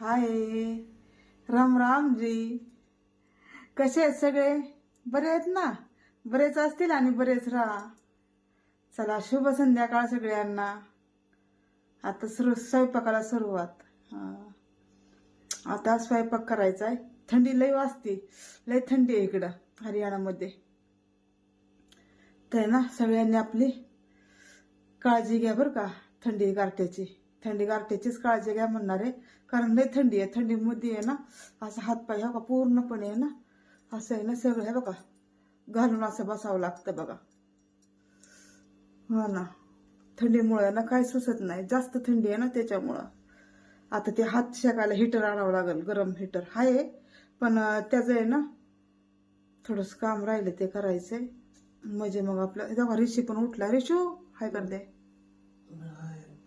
हाय. राम राम जी. कसे आहेत सगळे? बरे आहेत ना? बरेच असतील आणि बरेच राहा. चला शुभ संध्याकाळ सगळ्यांना. आता सुरू स्वयंपाकाला सुरुवात. हा. आता स्वयंपाक करायचा आहे. थंडी लई वाजते. लई थंडी आहे इकडं हरियाणामध्ये. तर ना सगळ्यांनी आपली काळजी घ्या बरं का थंडी गारट्याची थंडी गारठ्याचीच काळजी घ्या म्हणणार. आहे कारण लई थंडी आहे. थंडीमध्ये आहे ना असं हातपाय हो का पूर्णपणे आहे ना असं आहे ना सगळं. आहे बघा घालून असं बसावं लागतं बघा. हो ना. थंडीमुळे ना काय सुचत नाही. जास्त थंडी आहे ना त्याच्यामुळं. आता ते हात शेकायला हिटर आणावं लागेल गरम हिटर. आहे पण त्याचं आहे ना थोडंसं काम राहिलं ते करायचंय. म्हणजे मग आपलं जेव्हा रिशी पण उठला. रिशू हाय करते.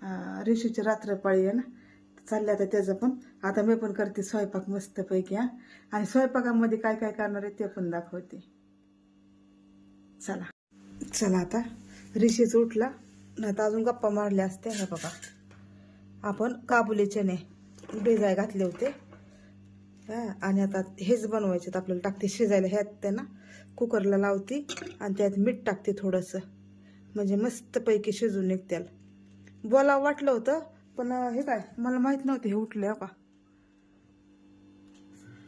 हा, रात्रपाळी आहे ना चालल्या आता त्याचं पण. आता मी पण करते स्वयंपाक मस्तपैकी हा. आणि स्वयंपाकामध्ये काय काय करणार आहे ते पण दाखवते. चला. चला आता. रिशीच उठला. नाही तर अजून गप्पा मारल्या असत्या हे बघा. आपण काबुली चणे भिजाय घातले होते. आणि आता हेच बनवायचे आपल्याला टाकते शिजायला. ह्यात त्यांना कुकरला लावते आणि त्यात मीठ टाकते थोडंसं. म्हणजे मस्तपैकी शिजून निघत्याला. बोलावं वाटलं होतं पण हे काय मला माहीत नव्हतं हे उठलं हो का.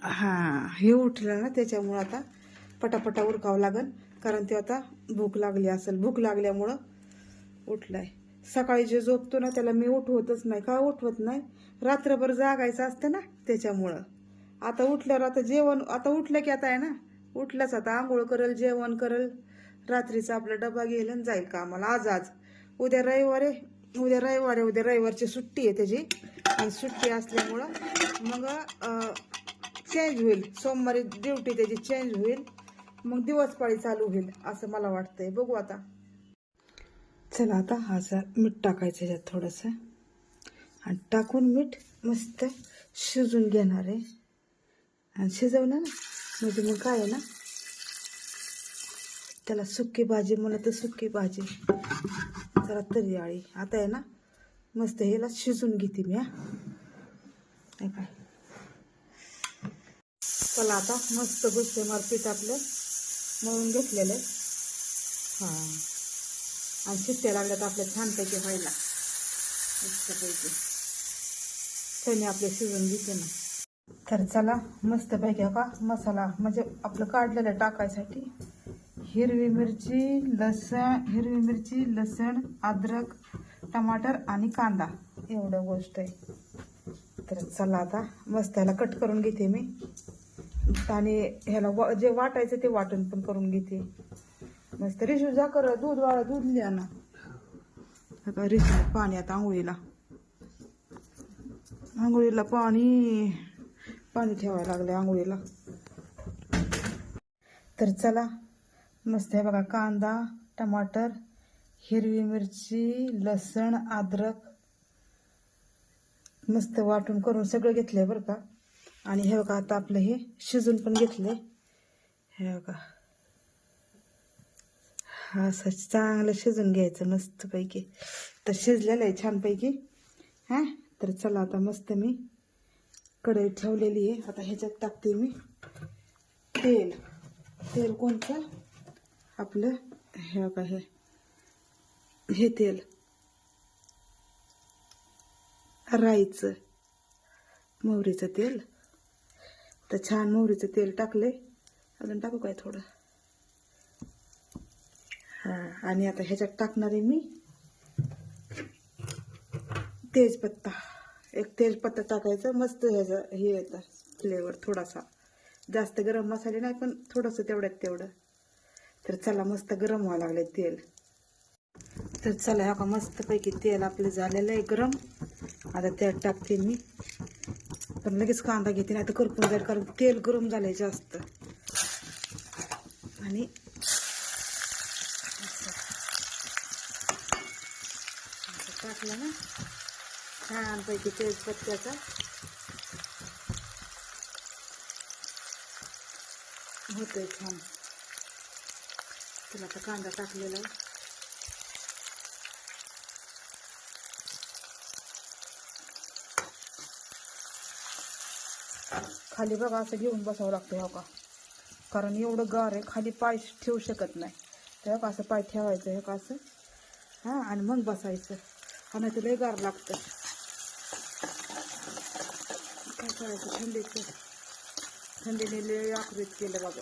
हां हे उठलं ना त्याच्यामुळं आता पटापटा उरकावं लागेल कारण ते आता भूक लागली असेल. भूक लागल्यामुळं उठलाय. सकाळी जे झोपतो ना त्याला मी उठवतच नाही. का उठवत नाही? रात्रभर जागायचं असतं ना त्याच्यामुळं. आता उठल्यावर आता जेवण आता उठलं की आता आहे ना उठलंच आता आंघोळ करल जेवण करल. रात्रीचा आपला डबा घेईल आणि जाईल कामाला. आज आज. उद्या रविवार आहे उद्या रविवार आहे उद्या रविवारची सुट्टी आहे त्याची. आणि सुट्टी असल्यामुळं मग चेंज होईल. सोमवारी ड्युटी त्याची चेंज होईल. मग दिवसपाळी चालू होईल असं मला वाटतंय. बघू आता. चला आता हा जर मीठ टाकायचं ह्याच्यात थोडंसं. आणि टाकून मीठ मस्त शिजून घेणार आहे. आणि शिजवणार ना म्हणजे मग काय आहे ना त्याला सुकी भाजी म्हणत सुकी भाजी. जरा तरी आळी. आता आहे ना मस्त ह्याला शिजून घेते मी हा. काय? चला आता मस्त गुस्से पीठ आपलं मळून घेतलेलं आहे. हां. आणि शिट्ट्या लागल्यात आपल्या छानपैकी व्हायला. मस्तपैकी. त्याने आपले शिजून घेते ना. तर चला मस्त पैकी का मसाला म्हणजे आपलं काढलेलं टाकायसाठी हिरवी मिरची लसण हिरवी मिरची लसण अद्रक टमाटर आणि कांदा. एवढं गोष्ट आहे. तर चला आता मस्त ह्याला कट करून घेते मी. आणि ह्याला वा जे वाटायचं ते वाटण पण करून घेते. मस्त रिशू जा कर दूध वाळा दूध लिहा ना. आता रिशू पाणी आता आंघोळीला. आंघोळीला पाणी पाणी ठेवायला लागलं आंघोळीला. तर चला मस्त आहे बघा कांदा टमाटर हिरवी मिरची लसण अद्रक मस्त वाटून करून सगळं घेतलंय बरं का? आणि हे बघा आता आपलं हे शिजून पण घेतले हे बघा. हा असं चांगलं शिजून घ्यायचं मस्तपैकी. तर शिजलेलं आहे छानपैकी. हां तर चला आता मस्त मी कढई ठेवलेली आहे. आता ह्याच्यात टाकते मी तेल. तेल कोणतं? आपलं हे बघा हे. हे तेल. राईचं. मोहरीचं तेल. तर छान मोहरीचं तेल टाकले अजून टाकू काय थोडं? हां आणि आता ह्याच्यात टाकणार आहे मी तेजपत्ता. एक तेजपत्ता टाकायचं मस्त ह्याचं हे येतं फ्लेवर थोडासा. जास्त गरम मसाले नाही पण थोडंसं तेवढ्यात तेवढं. तर चला मस्त गरम व्हायला लागले तेल. तर चला ह्या का मस्तपैकी तेल आपलं झालेलं आहे गरम. आता त्यात टाकते मी. पण लगेच कांदा घेते नाही तर करपून जाईल कारण तेल गरम झालंय जास्त. आणि असं टाकलं ना छानपैकी तेजपत्त्याचा होतंय छान. तुला आता कांदा टाकलेला आहे. खाली बघा असं घेऊन बसावं लागतं हो का? कारण एवढं गार आहे खाली पाय ठेवू शकत नाही. तर हो का असं पाय ठेवायचं हे का असं? हां आणि मग बसायचं. आणि तुला लय गार लागतं. काय करायचं? थंडीचं. थंडीने लय आकृत केलं बाबा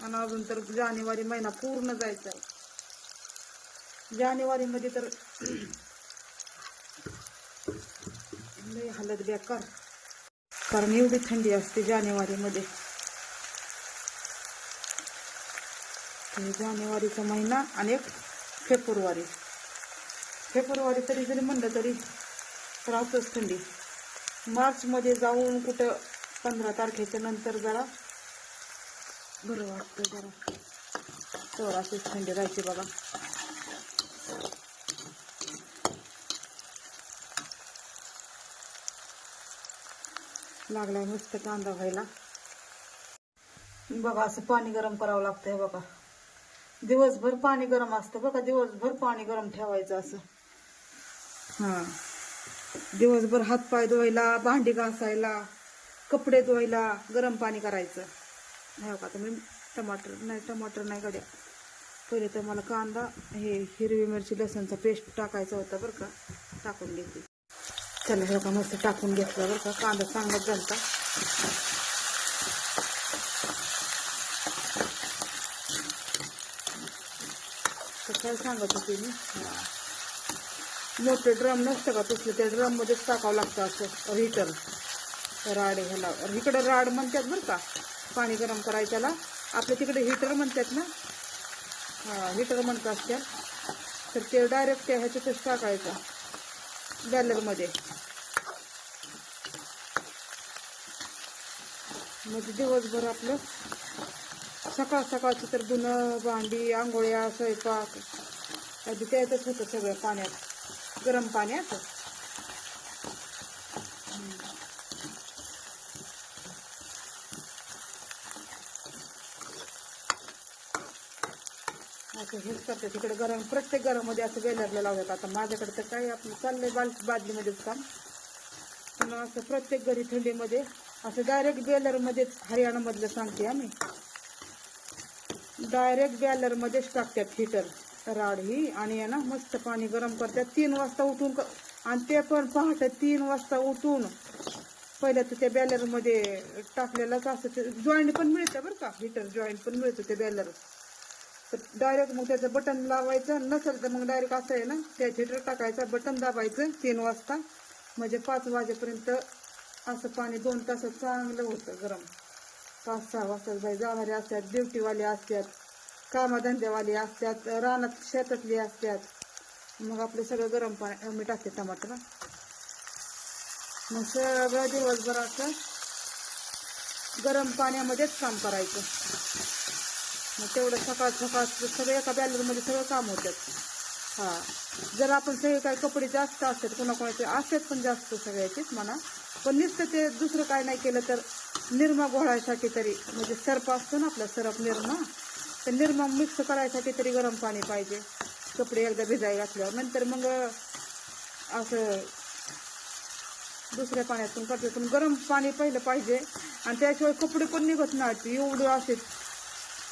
आणि अजून तर जानेवारी महिना पूर्ण जायचा आहे. जानेवारीमध्ये तर लय हालत बेकार. कारण एवढी थंडी असते जानेवारीमध्ये. जानेवारीचा महिना आणि एक फेब्रुवारी. फेब्रुवारी तरी जरी म्हणलं तरी त्रासच थंडी. मार्चमध्ये जाऊन कुठं पंधरा तारखेच्या नंतर जरा बरं वाटतं जरा. तर अशीच थंडी राहायची बघा. लागलाय मस्त कांदा व्हायला. बघा असं पाणी गरम करावं लागतंय बघा. दिवसभर पाणी गरम असतं बघा दिवसभर पाणी गरम ठेवायचं असं. हां. दिवसभर हातपाय धुवायला भांडी घासायला कपडे धुवायला गरम पाणी करायचं. नाही का तुम्ही टमाटर नाही टमाटर नाही गड्या पहिले तर मला कांदा हे हिरवी मिरची लसणचा पेस्ट टाकायचा होता बरं का टाकून घेते. चला हे का मस्त टाकून घेतला बरं का कांदा चांगलाच झालता. तर काय सांगत होते मी? मोठे ड्रम नसतं का तसलं? त्या ड्रममध्येच टाकावं लागतं असं हिटर. राड ह्याला इकडं राड म्हणतात बरं का. पाणी गरम करायच्याला आपल्या तिकडे हिटर म्हणतात ना. हां हिटर म्हणतात त्या तर ते डायरेक्ट त्या ह्याच्यातच टाकायचं. बॅलरमध्ये म्हणजे दिवसभर आपलं सकाळ सकाळचं तर धुणं भांडी आंघोळ्या स्वयंपाक. आधी त्यातच होतं सगळं पाण्यात. गरम पाण्यात. असं हेच करते. तिकडे गरम प्रत्येक घरामध्ये असं बेलरला लावतात. आता माझ्याकडे तर काय आपलं चाललंय बाल बादलीमध्येच काम. पण असं प्रत्येक घरी थंडीमध्ये असं डायरेक्ट बेलरमध्येच हरियाणामधलं सांगते आम्ही. डायरेक्ट बॅलरमध्येच टाकतात हिटर राड ही. आणि आहे ना मस्त पाणी गरम करतात. तीन वाजता उठून आणि ते पण पहाटे तीन वाजता उठून पहिलं तर त्या बॅलरमध्ये टाकलेलंच असं ते जॉईंट पण मिळतं बरं का. हिटर जॉईंट पण मिळतं ते बॅलर. तर डायरेक्ट मग त्याचं बटन लावायचं. नसेल तर मग डायरेक्ट असं आहे ना त्या हिटर टाकायचं बटन दाबायचं तीन वाजता. म्हणजे पाच वाजेपर्यंत असं पाणी दोन तासात चांगलं होतं गरम. पाच सहा वाजता बाई जाणारे असतात ड्युटीवाले असतात कामाधंद्यावाले असतात रानात शेतातले असतात. मग आपलं सगळं गरम पाणी मी टाकते टमाटर. मग सगळं दिवसभर असं गरम पाण्यामध्येच काम करायचं. मग तेवढं सकाळ सकाळ सगळं एका बॅलरमध्ये सगळं काम होतात हां. जर आपण सगळे काही कपडे जास्त असतात कोणाकोणाचे असतात पण जास्त सगळ्याचेच म्हणा पण नुसतं ते दुसरं काय नाही केलं तर निरमा गोळायसाठी तरी म्हणजे सर्प असतो ना आपला सरप निरमा तर निरमा मिक्स करायसाठी तरी गरम पाणी पाहिजे. कपडे एकदा भिजाय घातल्यावर. नंतर मग असं दुसऱ्या पाण्यातून करते पण गरम पाणी पहिलं पाहिजे. आणि त्याशिवाय कपडे पण निघत नाही एवढं असे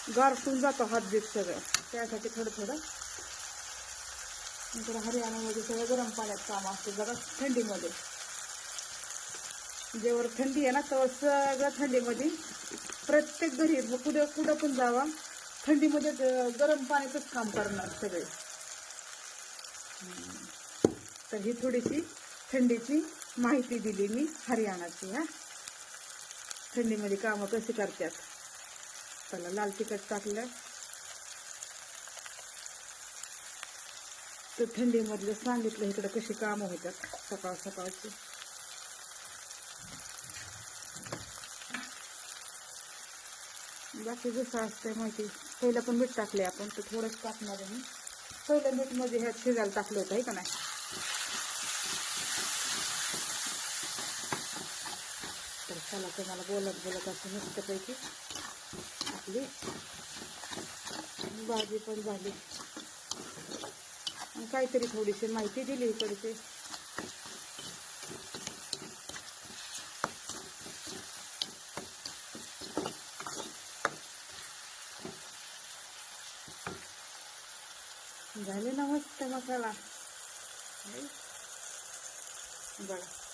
गारटून जातो हात बीत सगळं. त्यासाठी थोडं थोडं नंतर हरियाणामध्ये सगळं गरम पाण्यात काम असते जरा थंडीमध्ये. जेव्हा थंडी आहे ना तेव्हा सगळं थंडीमध्ये. प्रत्येक घरी मग कुठं कुठं पण जावा. थंडीमध्ये गरम पाण्याचंच काम करणार सगळे. तर ही थोडीशी थंडीची माहिती दिली मी हरियाणाची हा. थंडीमध्ये कामं कशी करतात? चला लाल तिखट टाकलं तर थंडीमधलं सांगितलं इकडं कशी कामं होतात सकाळ सकाळची. बाकी जसं असतंय माहिती पहिलं पण मीठ टाकले आपण तर थोडंच टाकणार आहे पहिलं मीठमध्ये ह्यात शिजायला टाकलं होतं आहे का नाही? तर चला तुम्हाला बोलत बोलत असं मस्तपैकी आपली भाजी पण झाली. काहीतरी थोडीशी माहिती दिली इकडची झाले ना मस्त मसाला. बरं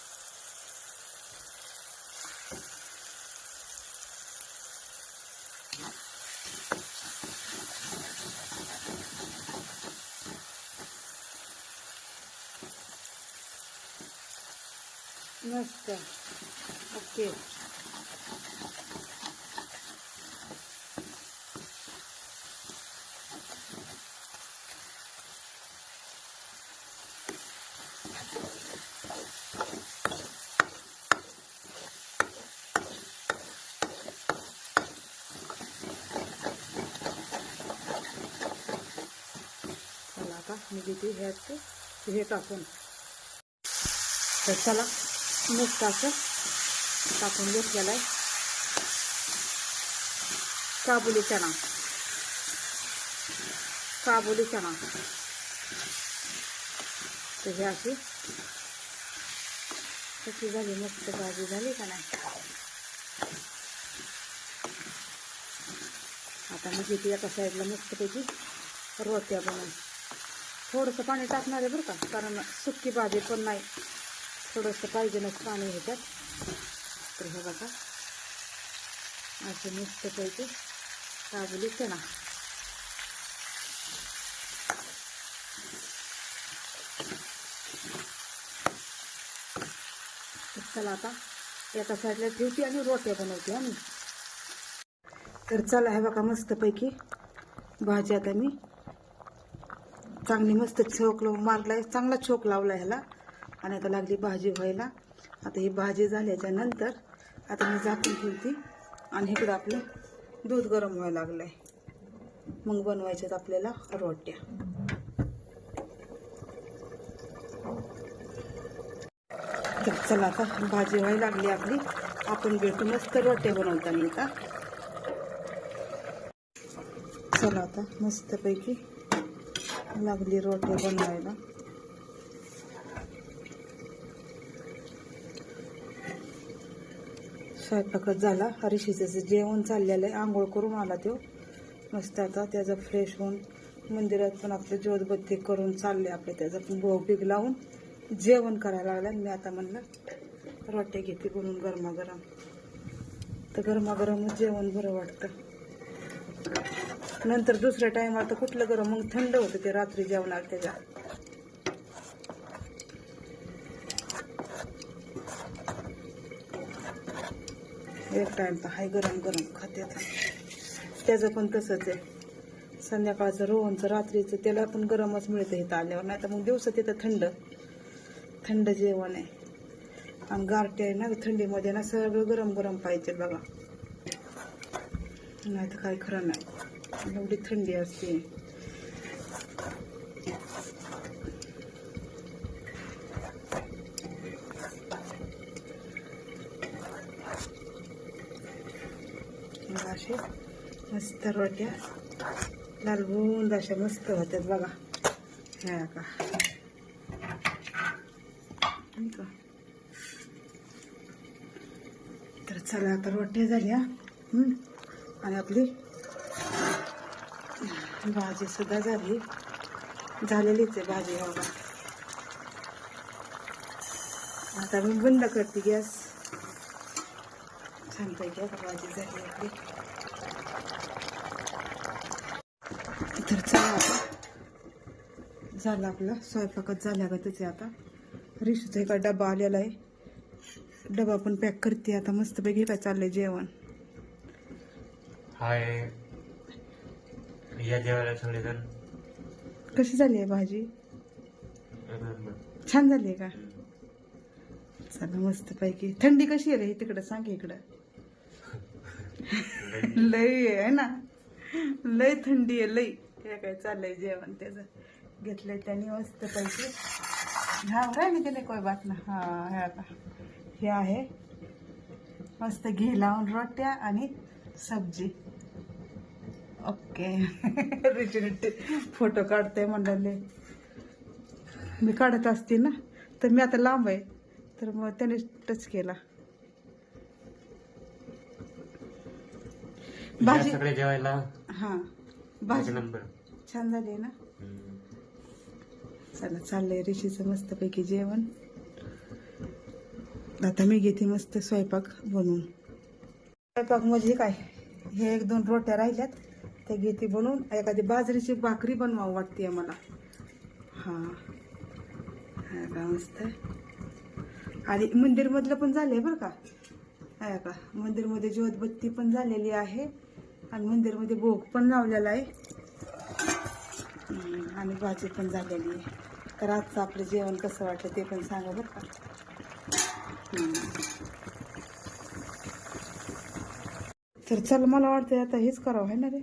मस्त ओके. चला आता मी घेते ह्यात हे टाकून. तर चला. घेतलेलं आहे काबुली चणा काबुली चणा तर हे अशी भाजी का आता मी घेते एका साईडला मस्तपैकी रोट्या बनवून थोडंसं पाणी टाकणार आहे बरं का कारण सुकी भाजी पण नाही थोडंसं पाहिजेनच पाणी ह्याच्यात. तर हे बघा. असे मस्तपैकी काजली चणा. चला आता एका साईडला ठेवते आणि रोट्या बनवते आम्ही तर चला हे बघा मस्तपैकी भाजी आता मी. चांगली मस्त छोक लावून मारलाय चांगला छोक लावला ह्याला. आणि आता लागली भाजी व्हायला. आता ही भाजी झाल्याच्यानंतर आता मी झाकून ठेवते. आणि इकडं आपलं दूध गरम व्हायला लागलंय. मग बनवायच्यात आपल्याला रोट्या. तर चला आता भाजी व्हायला लागली आपली. आपण भेटू मस्त रोट्या बनवताना आता चला आता मस्तपैकी लागली रोट्या बनवायला. स्वयंपाकच झाला. हरीशीचं जेवण चाललेलं आहे. आंघोळ करून आला तो. मस्त आता त्याचा फ्रेश होऊन मंदिरात पण आपलं ज्योतबत्ती करून चालले आपले. त्याचं पण भोग लावून जेवण करायला लागलं मी आता म्हणलं रोटे घेते बनवून गरमागरम. तर गरमागरमच जेवण बरं वाटतं. नंतर दुसऱ्या टायमाला तर कुठलं गरम? मग थंड होतं ते रात्री जेवणार त्याच्या. एक टाइम तर हाय गरम गरम खाते त्याचं पण तसंच आहे. संध्याकाळचं रोहनचं रात्रीचं त्याला पण गरमच मिळतं इथं आल्यावर. नाही तर मग दिवसात तिथं थंड. थंड जेवण आहे. आणि गारटे आहे ना थंडीमध्ये ना सगळं गरम गरम पाहिजे बघा. नाही तर काय खरं नाही. एवढी थंडी असते मग असे मस्त रोट्या लालबुंद अशा मस्त होत्यात बघा ह्या का तर चला आता रोट्या झाल्या आणि आपली भाजी सुद्धा झाली झालेलीच आहे भाजी बघा आता मी बंद करते गॅस छानपैकी आता भाजी झाली आपली तर चला आता झालं आपलं. स्वयंपाकच झाल्या का त्याचे आता. रिशूचा एका डबा आलेला आहे. डबा पण पॅक करते आता. मस्तपैकी काय चाललंय जेवण? हाय. या जेवायला सगळेजण कशी झाली आहे भाजी. छान झाली आहे का? चला मस्त पैकी थंडी कशी आहे रे? तिकडं सांग इकडं. लई. आहे ना? लय थंडी आहे लई. हे काय चाललंय जेवण त्याचं? घेतलंय त्यांनी मस्त पैकी हा राहिली त्याने कोई बात ना. हा हे आता. हे आहे. मस्त घी लावून रोट्या आणि सब्जी. ओके रिजल्ट फोटो काढते म्हणाले मी काढत असते ना तर मी आता लांब आहे. तर मग त्याने टच केला. भाजी. सगळे जेवायला. हा. भाजी. नंबर छान झाली ना. चला चाललंय ऋषीचं मस्तपैकी जेवण. आता मी घेते मस्त स्वयंपाक बनवून. स्वयंपाक म्हणजे काय? हे एक दोन रोट्या राहिल्यात त्या घेते बनवून. एखादी बाजरीची भाकरी बनवावं वाटते मला. हां. हा का मस्त. आणि मंदिरमधलं पण झालंय बरं का? आहे का मंदिरमध्ये ज्योतबत्ती पण झालेली आहे. आणि मंदिरमध्ये भोग पण लावलेला आहे. आणि भाजी पण झालेली आहे. तर आजचं आपलं जेवण कसं वाटलं ते पण सांगा बरं का. तर चल मला वाटतं आता हेच करावं आहे ना रे?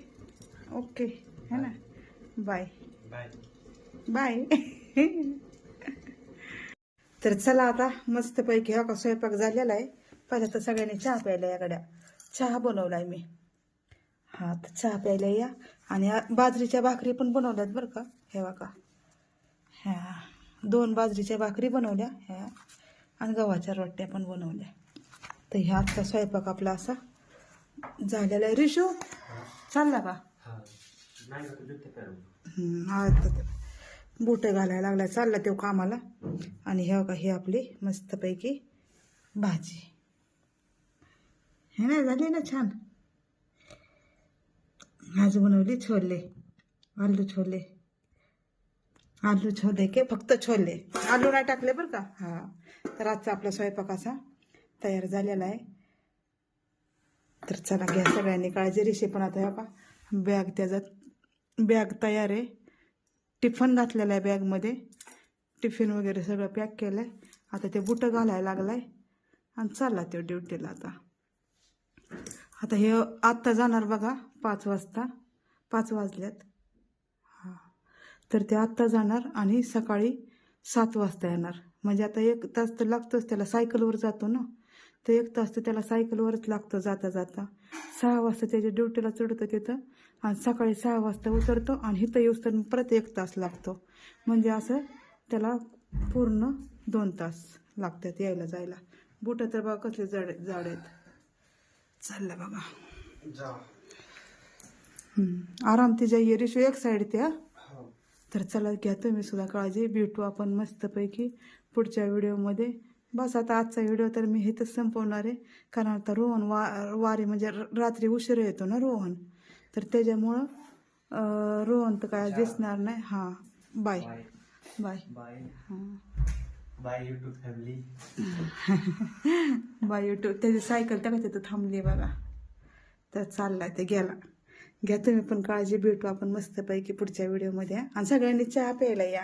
ओके है ना? बाय. बाय. बाय. तर चला आता मस्तपैकी हा का स्वयंपाक झालेला आहे. पहिला तर सगळ्यांनी चहा प्यायला या गड्या. चहा बनवलाय मी. हा तर चहा प्यायला या. आणि बाजरीच्या भाकरी पण बनवल्यात बरं का? हे बघा. ह्या दोन बाजरीच्या भाकरी बनवल्या ह्या आणि गव्हाच्या रोट्या पण बनवल्या. तर ह्या आजचा स्वयंपाक आपला असा झालेला आहे. रिशू चालला का नाही का तुझं ते करू. हम्म, तर बुटं घालायला लागला चालला तो कामाला. आणि हे बघा हे आपली मस्तपैकी भाजी. हे ना झाली ना छान. आज बनवली छोले. आलू छोले. आलू छोले के फक्त छोले. आलू नाही टाकले बरं का? हा. तर आजचा आपला स्वयंपाक असा तयार झालेला आहे. तर चला घ्या सगळ्यांनी काळजी रिशी पण आता हे बॅग त्याच्यात बॅग तयार आहे. टिफन घातलेला आहे बॅगमध्ये. टिफिन वगैरे सगळं पॅक केलं आहे आता ते बुटं घालायला लागलं आहे आणि चालला तो ड्युटीला आता. आता हे आत्ता जाणार बघा पाच वाजता. पाच वाजल्यात. तर ते आत्ता जाणार आणि सकाळी सात वाजता येणार. म्हणजे आता एक तास तर लागतोच त्याला सायकलवर जातो ना. तर एक तास तर त्याला सायकलवरच लागतो जाता जाता. सहा वाजता त्याच्या ड्युटीला चढतो तिथं आणि सकाळी सहा वाजता उतरतो आणि इथं येऊस तर परत एक तास लागतो. म्हणजे असं त्याला पूर्ण दोन तास लागतात यायला जायला. बुटं तर बघा कसले जड जाड आहेत. चाललं बघा. आराम ती जाईये रिशू एक साईड त्या तर चला घ्या तुम्ही सुद्धा काळजी. भेटू आपण मस्तपैकी पुढच्या व्हिडिओमध्ये. बस आता आजचा व्हिडिओ तर मी इथंच संपवणार आहे. कारण आता रोहन वा वारी म्हणजे रात्री उशिरा येतो ना रोहन? तर त्याच्यामुळं रोहन तर काय दिसणार नाही. हां bye. Bye. Bye. YouTube family bye YouTube त्याची सायकल त्या का तिथं थांबली बघा. तर चाललाय ते गेला. घ्या तुम्ही पण काळजी भेटू आपण मस्तपैकी पुढच्या व्हिडिओमध्ये आणि सगळ्यांनी चहा प्यायला या.